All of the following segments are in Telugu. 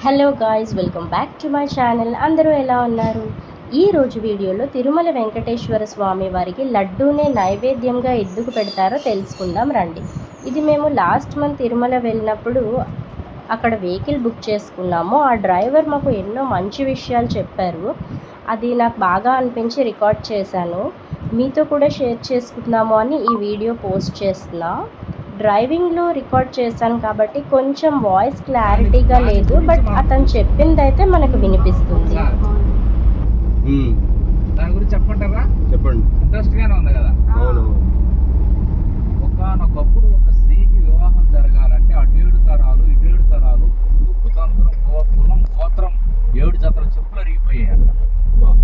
Hello guys welcome back to my channel అందరూ ఎలా ఉన్నారు? ఈ రోజు వీడియోలో తిరుమల వెంకటేశ్వర స్వామి వారికి లడ్డూనే నైవేద్యంగా ఎందుకు పెడతారో తెలుసుకుందాం రండి. ఇది మేము లాస్ట్ మంత్ తిరుమల వెళ్ళినప్పుడు అక్కడ వెహికల్ బుక్ చేసుకున్నాము. ఆ డ్రైవర్ మాకు ఎన్నో మంచి విషయాలు చెప్పారు. అది నాకు బాగా అనిపించి రికార్డ్ చేశాను. మీతో కూడా షేర్ చేసుకుందాము అని ఈ వీడియో పోస్ట్ చేస్తున్నా. డ్రైవింగ్లో రికార్డ్ చేశాను కాబట్టి కొంచెం వాయిస్ క్లారిటీగా లేదు బట్ అతను చెప్పింది అయితే మనకు వినిపిస్తుంది. దాని గురించి చెప్పంటారా చెప్పండి. ఇంట్రెస్ట్ గానే ఉంది కదా. అవును. ఒకనొకప్పుడు ఒక స్త్రీకి వివాహం జరగాలంటే అటు ఏడు తరాలు ఇటు ఏడు తరాలు కులం గోత్రం ఏడు జతల చెప్పులు అరిగిపోయాయి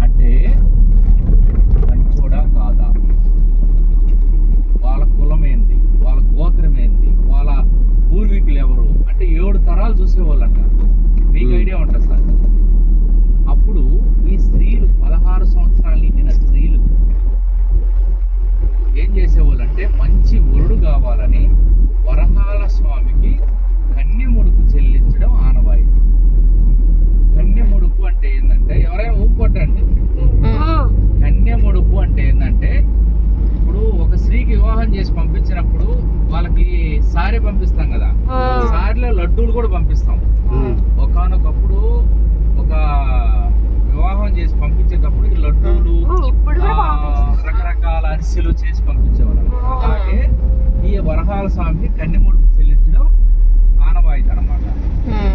అంటే మంచోడా కాదా వాళ్ళ కులం ఏంది వాళ్ళ గోత్రం ఏంది వాళ్ళ పూర్వీకులు ఎవరు అంటే ఏడు తరాలు చూసేవాళ్ళంట మీకు Hmm. ఐడియా ఉంటుంది సార్ అప్పుడు ఈ స్త్రీలు పదహారు సంవత్సరాలు నిండిన స్త్రీలు ఏం చేసేవాళ్ళంటే మంచి వరుడు కావాలని వరహాల స్వామికి కన్య ముడుపు చెల్లించడం ఆనవాయితీ కన్య ముడుపు అంటే ఏంటంటే ఎవరైనా ఊపుకోటండి కన్య ముడుపు అంటే ఏంటంటే ఇప్పుడు ఒక స్త్రీకి వివాహం చేసి పంపించినప్పుడు వాళ్ళకి సారీ పంపిస్తాం కదా సారీలో లడ్డూలు కూడా పంపిస్తాం. ఒకనొకప్పుడు ఒక వివాహం చేసి పంపించేటప్పుడు ఈ లడ్డూలు రకరకాల అరిసెలు చేసి పంపించేవారు అలాగే ఈ వరహాల స్వామికి కన్నెముడుపు చెల్లించడం ఆనవాయితీ అనమాట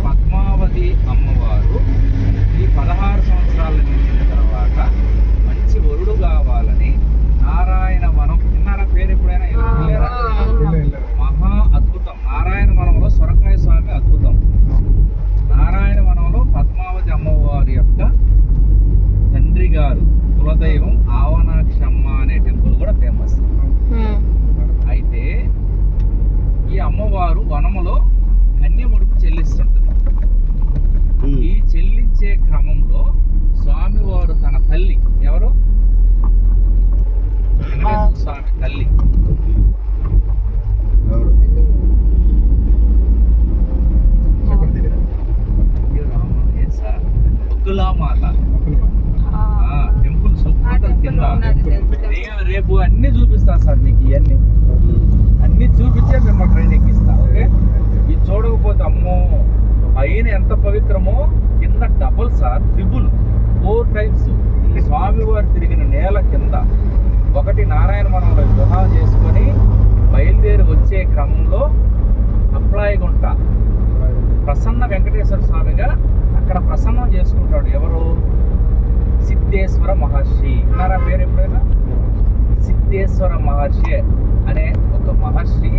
పద్మావతి అమ్మవారు ఈ పదహారు సంవత్సరాలు నిండిన తర్వాత మంచి వరుడు కావాలని నారాయణ వనం విన్నారా పేరు ఎప్పుడైనా వెళ్ళారా? మహా అద్భుతం నారాయణ వనంలో సొరకాయ స్వామి అద్భుతం నారాయణ వనంలో పద్మావతి అమ్మవారి యొక్క తండ్రి గారు కులదైవం ఆవనాక్షమ్మ అనే టెంపుల్ కూడా ఫేమస్ అయితే ఈ అమ్మవారు వనములో కన్యముడుపు చెల్లిస్తుంటుంది ఉమ్, ఈ చెల్లించే క్రమంలో స్వామివారు తన తల్లి ఎవరు? స్వామి తల్లి. టెంపుల్ సూపర్ కింద. రేపు అన్ని చూపిస్తాను సార్ మీకు ఇవన్నీ అన్నీ చూపించే మిమ్మల్ని ట్రైన్ ఎక్కిస్తా ఓకే? ఇది చూడకపోతే అమ్మో పైన ఎంత పవిత్రమో కింద double sir triple four times స్వామివారు తిరిగిన నేల కింద. ఒకటి నారాయణ వనంలో వివాహం చేసుకొని బయలుదేరి వచ్చే క్రమంలో అప్లాయగుంట ప్రసన్న వెంకటేశ్వర స్వామిగా అక్కడ ప్రసన్నం చేసుకుంటాడు ఎవరు? సిద్ధేశ్వర మహర్షి. విన్నారా పేరు ఎప్పుడైనా? సిద్ధేశ్వర మహర్షి. అనే ఒక మహర్షి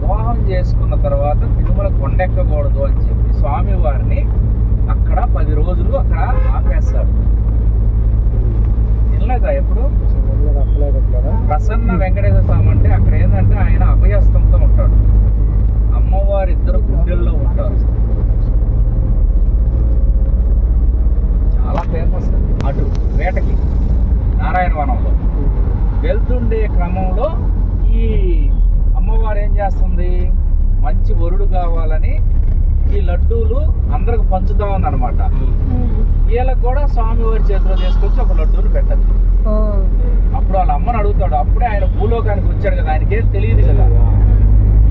వివాహం చేసుకున్న తర్వాత తిరుమల కొండెక్కకూడదు అని చెప్పి స్వామి వారిని అక్కడ పది రోజులు అక్కడ ఆపేస్తాడు. వినలేదా ఎప్పుడు? ప్రసన్న వెంకటేశ్వర స్వామి అంటే అక్కడ ఏంటంటే ఆయన అభయస్తంతో ఉంటాడు. అమ్మవారి ఇద్దరు గుండెల్లో ఉంటారు. చాలా ఫేమస్ అటు వేటకి నారాయణ వనంలో వెళ్తుండే క్రమంలో ఈ అమ్మవారు ఏం చేస్తుంది? మంచి వరుడు కావాలని ఈ లడ్డూలు అందరికి పంచుతా ఉందన్నమాట. వీళ్ళకి కూడా స్వామివారి చేతిలో తీసుకొచ్చి ఒక లడ్డూలు పెట్టదు. అప్పుడు వాళ్ళ అమ్మని అడుగుతాడు. అప్పుడే ఆయన భూలోకానికి వచ్చాడు కదా ఆయనకి తెలియదు కదా.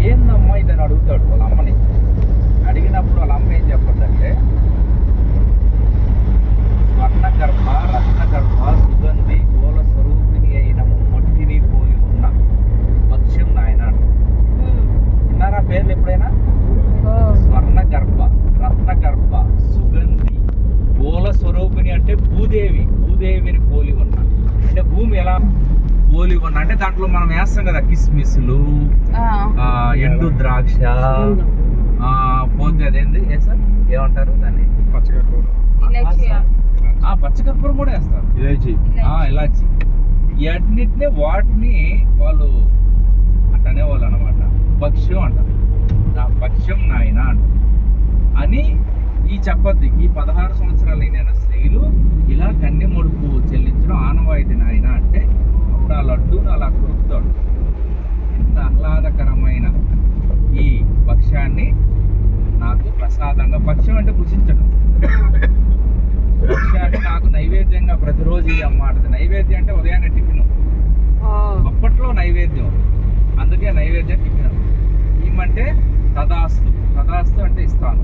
ఏందమ్మా ఇదని అడుగుతాడు వాళ్ళ అమ్మని దాంట్లో మనం వేస్తాం కదా కిస్మిస్లు ఆ, ఎండు ద్రాక్ష ఆ, పోతే అదేంది? ఏ సార్? ఏమంటారు దాన్ని? ఆ, పచ్చకర్పూరం కూడా వేస్తారు. ఇలాచి. ఆ, ఇలాచి. ఇవన్నిటిని వాటిని వాళ్ళు అంటనే వాళ్ళు అనమాట భక్ష్యం అంటారు. నా భక్ష్యం నాయన అంటారు. అని ఈ చెప్పద్ది. ఈ పదహారు సంవత్సరాలు అయిన స్త్రీలు ఇలా కన్నె ముడుపు చెల్లించడం ఆనవాయితీ నాయన అంటే అప్పుడు ఆ లడ్డూను అలా కొడుకుతాడు ఎంత ఆహ్లాదకరమైన ఈ భక్ష్యాన్ని నాకు ప్రసాదంగా పక్షం అంటే భుజించడం అంటే నాకు నైవేద్యంగా ప్రతిరోజు ఈ అమ్మాట నైవేద్యం అంటే ఉదయాన్నే టిఫిన్. అప్పట్లో నైవేద్యం. అందుకే నైవేద్యం టిఫిన్. ఏమంటే తదాస్తు. తదాస్తు అంటే ఇస్తాను.